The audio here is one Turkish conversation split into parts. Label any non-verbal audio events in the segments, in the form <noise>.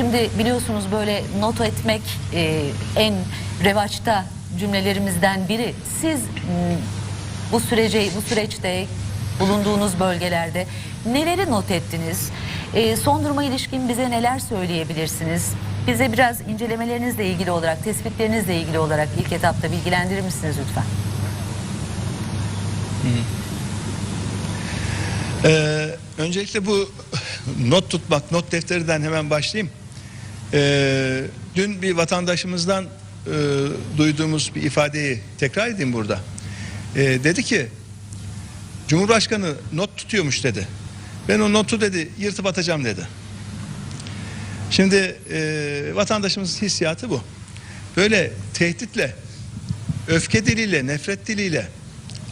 Şimdi biliyorsunuz böyle not etmek e, en revaçta cümlelerimizden biri. Siz m, bu sürece bu süreçte bulunduğunuz bölgelerde neleri not ettiniz? E, son duruma ilişkin bize neler söyleyebilirsiniz? Bize biraz incelemelerinizle ilgili olarak, tespitlerinizle ilgili olarak ilk etapta bilgilendirir misiniz lütfen? Ee, öncelikle bu not tutmak, not defterinden hemen başlayayım. Ee, dün bir vatandaşımızdan e, duyduğumuz bir ifadeyi tekrar edeyim burada. Ee, dedi ki, Cumhurbaşkanı not tutuyormuş dedi. Ben o notu dedi yırtıp atacağım dedi. Şimdi e, vatandaşımızın hissiyatı bu. Böyle tehditle, öfke diliyle, nefret diliyle,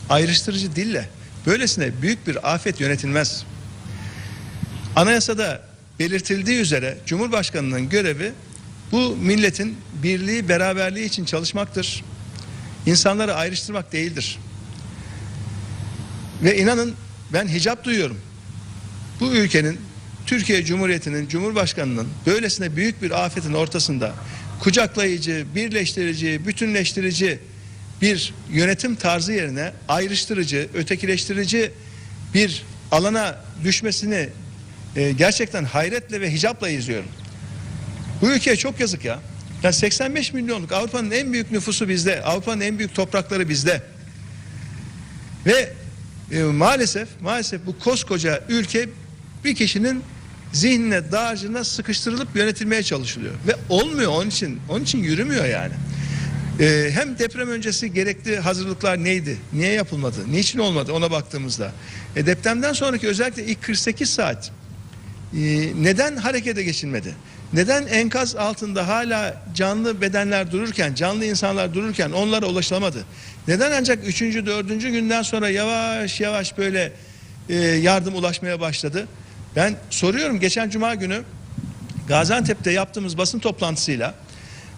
ayrıştırıcı dille böylesine büyük bir afet yönetilmez. Anayasada belirtildiği üzere Cumhurbaşkanının görevi bu milletin birliği, beraberliği için çalışmaktır. İnsanları ayrıştırmak değildir. Ve inanın ben hicap duyuyorum. Bu ülkenin Türkiye Cumhuriyeti'nin Cumhurbaşkanı'nın böylesine büyük bir afetin ortasında kucaklayıcı, birleştirici, bütünleştirici bir yönetim tarzı yerine ayrıştırıcı, ötekileştirici bir alana düşmesini e, gerçekten hayretle ve hicapla izliyorum. Bu ülkeye çok yazık ya. Yani 85 milyonluk Avrupa'nın en büyük nüfusu bizde. Avrupa'nın en büyük toprakları bizde. Ve e, maalesef maalesef bu koskoca ülke bir kişinin zihnine, dağarcığına sıkıştırılıp yönetilmeye çalışılıyor. Ve olmuyor onun için. Onun için yürümüyor yani. Ee, hem deprem öncesi gerekli hazırlıklar neydi? Niye yapılmadı? Niçin olmadı? Ona baktığımızda. E, depremden sonraki özellikle ilk 48 saat e, neden harekete geçilmedi? Neden enkaz altında hala canlı bedenler dururken, canlı insanlar dururken onlara ulaşılamadı? Neden ancak 3. 4. günden sonra yavaş yavaş böyle e, yardım ulaşmaya başladı? Ben soruyorum geçen cuma günü Gaziantep'te yaptığımız basın toplantısıyla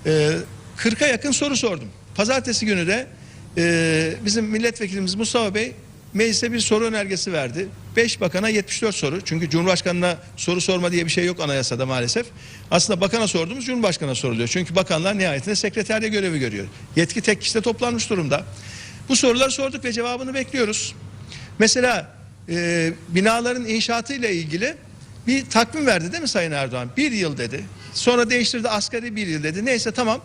e, 40'a yakın soru sordum. Pazartesi günü de e, bizim milletvekilimiz Mustafa Bey meclise bir soru önergesi verdi. 5 bakana 74 soru. Çünkü Cumhurbaşkanına soru sorma diye bir şey yok anayasada maalesef. Aslında bakana sorduğumuz Cumhurbaşkanına soruluyor. Çünkü bakanlar nihayetinde sekreterde görevi görüyor. Yetki tek kişide toplanmış durumda. Bu soruları sorduk ve cevabını bekliyoruz. Mesela e, binaların inşaatı ile ilgili bir takvim verdi değil mi Sayın Erdoğan? Bir yıl dedi. Sonra değiştirdi asgari bir yıl dedi. Neyse tamam.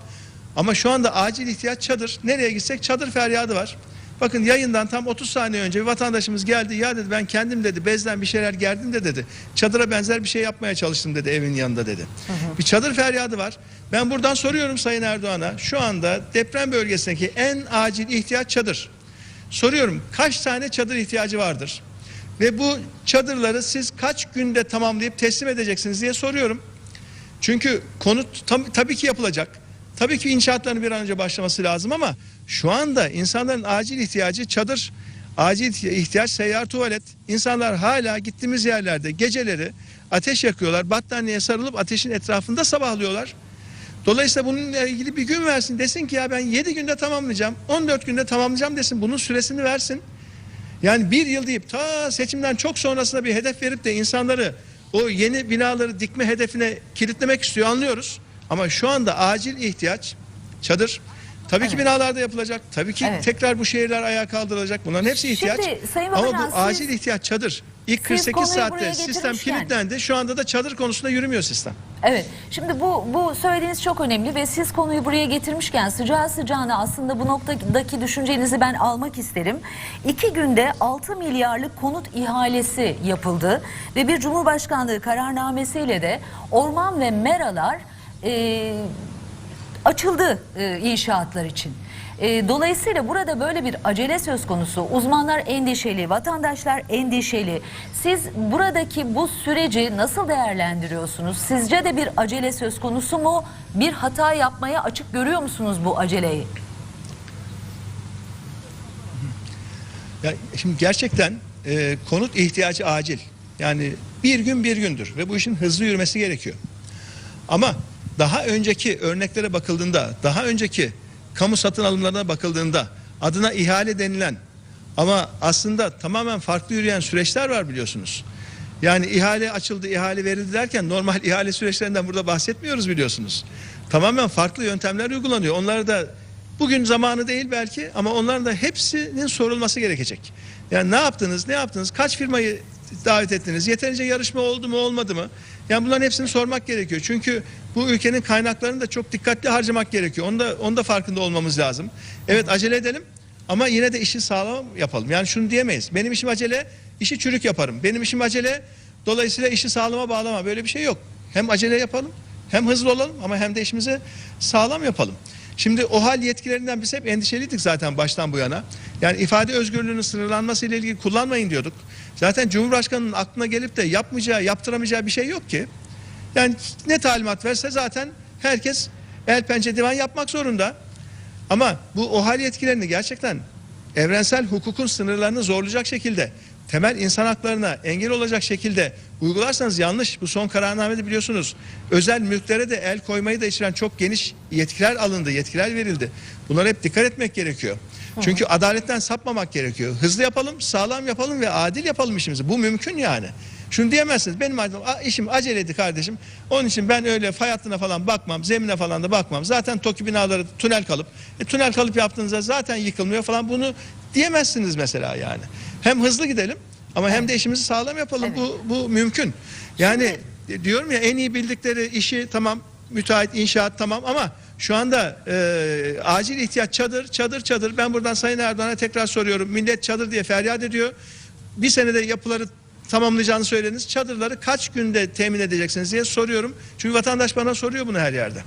Ama şu anda acil ihtiyaç çadır. Nereye gitsek çadır feryadı var. Bakın yayından tam 30 saniye önce bir vatandaşımız geldi. Ya dedi ben kendim dedi bezden bir şeyler gerdim de dedi. Çadıra benzer bir şey yapmaya çalıştım dedi evin yanında dedi. Bir çadır feryadı var. Ben buradan soruyorum Sayın Erdoğan'a. Şu anda deprem bölgesindeki en acil ihtiyaç çadır. Soruyorum kaç tane çadır ihtiyacı vardır? Ve bu çadırları siz kaç günde tamamlayıp teslim edeceksiniz diye soruyorum. Çünkü konut tam, tabii ki yapılacak. Tabii ki inşaatların bir an önce başlaması lazım ama şu anda insanların acil ihtiyacı çadır, acil ihtiyaç seyyar tuvalet. İnsanlar hala gittiğimiz yerlerde geceleri ateş yakıyorlar, battaniyeye sarılıp ateşin etrafında sabahlıyorlar. Dolayısıyla bununla ilgili bir gün versin desin ki ya ben 7 günde tamamlayacağım, 14 günde tamamlayacağım desin. Bunun süresini versin. Yani bir yıl deyip ta seçimden çok sonrasında bir hedef verip de insanları o yeni binaları dikme hedefine kilitlemek istiyor anlıyoruz. Ama şu anda acil ihtiyaç çadır. Tabii ki Evet. binalarda yapılacak. Tabii ki Evet. tekrar bu şehirler ayağa kaldırılacak. Bunların hepsi ihtiyaç. Şimdi Sayın Ama Babacan, bu siz- acil ihtiyaç çadır. İlk siz 48 konuyu buraya saatte sistem kilitlendi. Şu anda da çadır konusunda yürümüyor sistem. Evet. Şimdi bu bu söylediğiniz çok önemli ve siz konuyu buraya getirmişken sıcağı sıcağına aslında bu noktadaki düşüncenizi ben almak isterim. İki günde 6 milyarlık konut ihalesi yapıldı ve bir Cumhurbaşkanlığı kararnamesiyle de orman ve meralar e, açıldı e, inşaatlar için. E, dolayısıyla burada böyle bir acele söz konusu. Uzmanlar endişeli, vatandaşlar endişeli. Siz buradaki bu süreci nasıl değerlendiriyorsunuz? Sizce de bir acele söz konusu mu? Bir hata yapmaya açık görüyor musunuz bu aceleyi? Ya şimdi gerçekten e, konut ihtiyacı acil. Yani bir gün bir gündür ve bu işin hızlı yürümesi gerekiyor. Ama daha önceki örneklere bakıldığında, daha önceki kamu satın alımlarına bakıldığında adına ihale denilen ama aslında tamamen farklı yürüyen süreçler var biliyorsunuz. Yani ihale açıldı, ihale verildi derken normal <laughs> ihale süreçlerinden burada bahsetmiyoruz biliyorsunuz. Tamamen farklı yöntemler uygulanıyor. Onları da bugün zamanı değil belki ama onların da hepsinin sorulması gerekecek. Yani ne yaptınız, ne yaptınız, kaç firmayı davet ettiniz, yeterince yarışma oldu mu olmadı mı? Yani bunların hepsini sormak gerekiyor. Çünkü bu ülkenin kaynaklarını da çok dikkatli harcamak gerekiyor. Onda, onda farkında olmamız lazım. Evet acele edelim ama yine de işi sağlam yapalım. Yani şunu diyemeyiz. Benim işim acele, işi çürük yaparım. Benim işim acele, dolayısıyla işi sağlama bağlama. Böyle bir şey yok. Hem acele yapalım, hem hızlı olalım ama hem de işimizi sağlam yapalım. Şimdi o hal yetkilerinden biz hep endişeliydik zaten baştan bu yana. Yani ifade özgürlüğünün sınırlanması ile ilgili kullanmayın diyorduk. Zaten Cumhurbaşkanı'nın aklına gelip de yapmayacağı, yaptıramayacağı bir şey yok ki. Yani ne talimat verse zaten herkes el pençe divan yapmak zorunda. Ama bu OHAL yetkilerini gerçekten evrensel hukukun sınırlarını zorlayacak şekilde, temel insan haklarına engel olacak şekilde uygularsanız yanlış. Bu son kararnamede biliyorsunuz özel mülklere de el koymayı da içeren çok geniş yetkiler alındı, yetkiler verildi. Bunlara hep dikkat etmek gerekiyor. Çünkü adaletten sapmamak gerekiyor. Hızlı yapalım, sağlam yapalım ve adil yapalım işimizi. Bu mümkün yani. Şunu diyemezsiniz. Benim işim aceleydi kardeşim. Onun için ben öyle fay hattına falan bakmam, zemine falan da bakmam. Zaten TOKİ binaları tünel kalıp, e, tünel kalıp yaptığınızda zaten yıkılmıyor falan. Bunu diyemezsiniz mesela yani. Hem hızlı gidelim ama hem de işimizi sağlam yapalım. Bu bu mümkün. Yani e, diyorum ya en iyi bildikleri işi tamam müteahhit inşaat tamam ama şu anda e, acil ihtiyaç çadır çadır çadır. Ben buradan Sayın Erdoğan'a tekrar soruyorum. Millet çadır diye feryat ediyor. Bir senede yapıları tamamlayacağını söylediniz. Çadırları kaç günde temin edeceksiniz diye soruyorum. Çünkü vatandaş bana soruyor bunu her yerde.